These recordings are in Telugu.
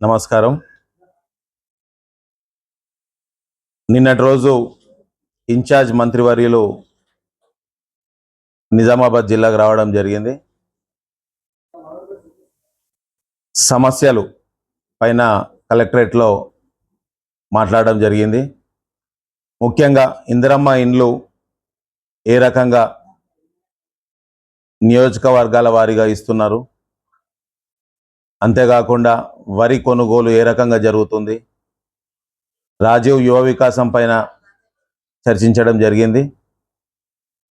నమస్కారం. నిన్నటి రోజు ఇన్ఛార్జ్ మంత్రివర్యులు నిజామాబాద్ జిల్లాకు రావడం జరిగింది. సమస్యలు పైన కలెక్టరేట్లో మాట్లాడడం జరిగింది. ముఖ్యంగా ఇందిరమ్మ ఇండ్లు ఏ రకంగా నియోజకవర్గాల వారీగా ఇస్తున్నారు. అంతేకాకుండా వరి కొనుగోలు ఏ రకంగా జరుగుతుంది? రాజీవ్ యువ వికాసం పైన చర్చించడం జరిగింది.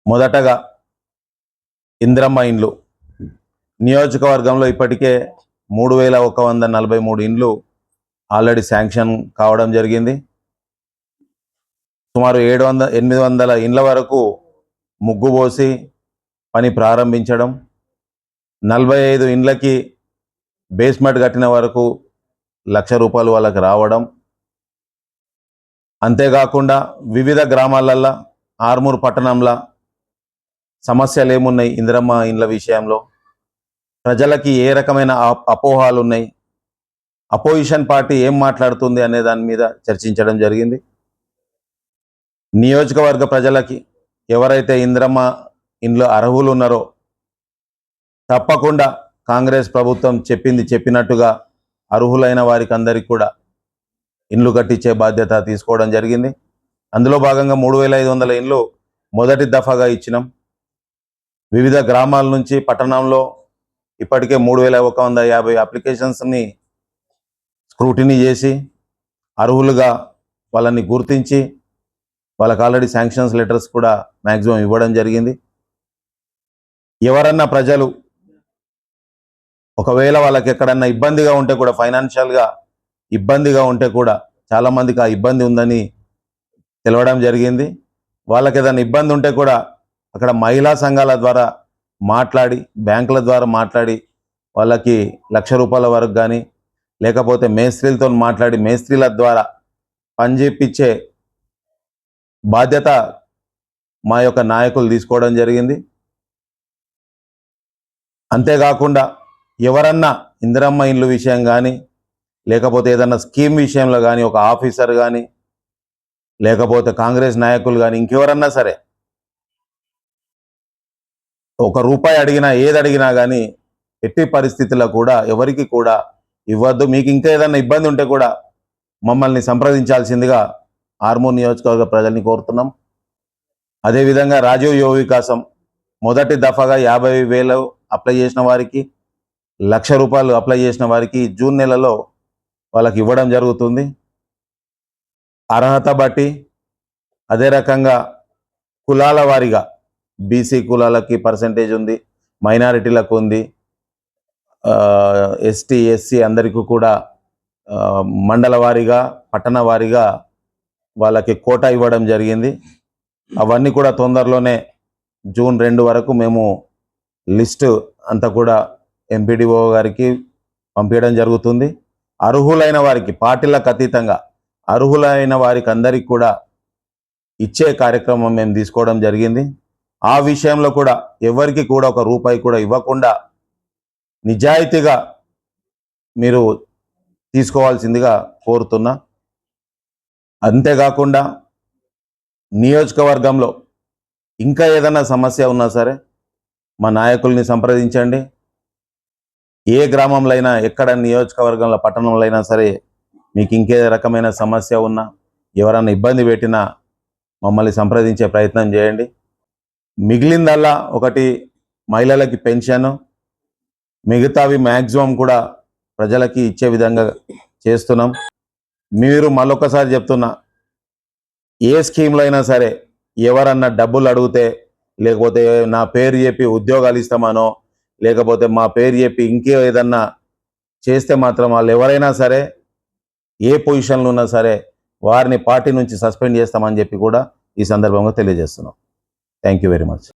మొదటగా ఇంద్రమ్మ ఇండ్లు. నియోజకవర్గంలో ఇప్పటికే మూడు వేల ఒక వంద నలభై మూడు ఇండ్లు ఆల్రెడీ శాంక్షన్ కావడం జరిగింది. సుమారు ఏడు వంద ఎనిమిది వందల ఇండ్ల వరకు ముగ్గు పోసి పని ప్రారంభించడం. నలభై ఐదు ఇండ్లకి బేస్మెంట్ కట్టిన వరకు లక్ష రూపాయలు వాళ్ళకి రావడం. అంతేకాకుండా వివిధ గ్రామాలల్లో ఆర్మూర్ పట్టణంలో సమస్యలు ఏమున్నాయి ఇందిరమ్మ ఇండ్ల విషయంలో? ప్రజలకి ఏ రకమైన అప్- అపోహాలు ఉన్నాయి అపోజిషన్ పార్టీ ఏం మాట్లాడుతుంది అనే దాని మీద చర్చించడం జరిగింది. నియోజకవర్గ ప్రజలకి ఎవరైతే ఇందిరమ్మ ఇండ్లు అర్హులు ఉన్నారో తప్పకుండా కాంగ్రెస్ ప్రభుత్వం చెప్పింది చెప్పినట్టుగా అర్హులైన వారికి అందరికి కూడా ఇండ్లు కట్టించే బాధ్యత తీసుకోవడం జరిగింది. అందులో భాగంగా మూడు వేల ఐదు వందల ఇండ్లు మొదటి దఫాగా ఇచ్చినాం. వివిధ గ్రామాల నుంచి పట్టణంలో ఇప్పటికే మూడు వేల ఒక వంద యాభై అప్లికేషన్స్ని స్క్రూటినీ చేసి అర్హులుగా వాళ్ళని గుర్తించి వాళ్ళకి ఆల్రెడీ శాంక్షన్స్ లెటర్స్ కూడా మ్యాక్సిమం ఇవ్వడం జరిగింది. ఎవరన్నా ప్రజలు ఒకవేళ వాళ్ళకి ఎక్కడన్నా ఇబ్బందిగా ఉంటే కూడా ఫైనాన్షియల్గా ఇబ్బందిగా ఉంటే కూడా చాలామందికి ఆ ఇబ్బంది ఉందని తెలవడం జరిగింది. వాళ్ళకి ఏదైనా ఇబ్బంది ఉంటే కూడా అక్కడ మహిళా సంఘాల ద్వారా మాట్లాడి బ్యాంకుల ద్వారా మాట్లాడి వాళ్ళకి లక్ష రూపాయల వరకు కానీ లేకపోతే మేస్త్రీలతో మాట్లాడి మేస్త్రీల ద్వారా పనిచేపించే బాధ్యత మా యొక్క నాయకులు తీసుకోవడం జరిగింది. అంతేకాకుండా ఎవరన్నా ఇందిరమ్మ ఇండ్లు విషయం కానీ లేకపోతే ఏదన్నా స్కీమ్ విషయంలో కానీ ఒక ఆఫీసర్ కానీ లేకపోతే కాంగ్రెస్ నాయకులు కానీ ఇంకెవరన్నా సరే ఒక రూపాయి అడిగినా ఏది అడిగినా కానీ ఎట్టి పరిస్థితుల్లో కూడా ఎవరికి కూడా ఇవ్వద్దు. మీకు ఇంకా ఏదైనా ఇబ్బంది ఉంటే కూడా మమ్మల్ని సంప్రదించాల్సిందిగా ఆర్మూర్ నియోజకవర్గ ప్రజల్ని కోరుతున్నాం. అదేవిధంగా రాజీవ్ యువ వికాసం మొదటి దఫాగా యాభై వేలు అప్లై చేసిన వారికి లక్ష రూపాయలు అప్లై చేసిన వారికి జూన్ నెలలో వాళ్ళకి ఇవ్వడం జరుగుతుంది. అర్హత బట్టి అదే రకంగా కులాల వారీగా బీసీ కులాలకి పర్సంటేజ్ ఉంది మైనారిటీలకు ఉంది ఎస్టీ ఎస్సీ అందరికీ కూడా మండల వారీగా పట్టణ వారీగా వాళ్ళకి కోటా ఇవ్వడం జరిగింది. అవన్నీ కూడా తొందరలోనే జూన్ రెండు వరకు మేము లిస్ట్ అంతా కూడా ఎంపీడీఓ గారికి పంపించడం జరుగుతుంది. అర్హులైన వారికి పార్టీలకు అతీతంగా అర్హులైన వారికి అందరికి కూడా ఇచ్చే కార్యక్రమం మేము తీసుకోవడం జరిగింది. ఆ విషయంలో కూడా ఎవరికి కూడా ఒక రూపాయి కూడా ఇవ్వకుండా నిజాయితీగా మీరు తీసుకోవాల్సిందిగా కోరుతున్నా. అంతేకాకుండా నియోజకవర్గంలో ఇంకా ఏదైనా సమస్య ఉన్నా సరే మా నాయకుల్ని సంప్రదించండి. ఏ గ్రామంలో అయినా ఎక్కడ నియోజకవర్గంలో పట్టణంలో అయినా సరే మీకు ఇంకే రకమైన సమస్య ఉన్నా ఎవరైనా ఇబ్బంది పెట్టినా మమ్మల్ని సంప్రదించే ప్రయత్నం చేయండి. మిగిలిందల్లా ఒకటి మహిళలకి పెన్షన్ మిగతావి మ్యాక్సిమం కూడా ప్రజలకి ఇచ్చే విధంగా చేస్తున్నాం. మీరు మళ్ళొకసారి చెప్తున్నా ఏ స్కీమ్లో అయినా సరే ఎవరన్నా డబ్బులు అడిగితే లేకపోతే నా పేరు చెప్పి ఉద్యోగాలు ఇస్తామనో లేకపోతే మా పేరు చెప్పి ఇంకే ఏదన్నా చేస్తే మాత్రం వాళ్ళు ఎవరైనా సరే ఏ పొజిషన్లో ఉన్నా సరే వారిని పార్టీ నుంచి సస్పెండ్ చేస్తామని చెప్పి కూడా ఈ సందర్భంగా తెలియజేస్తున్నాం. Thank you very much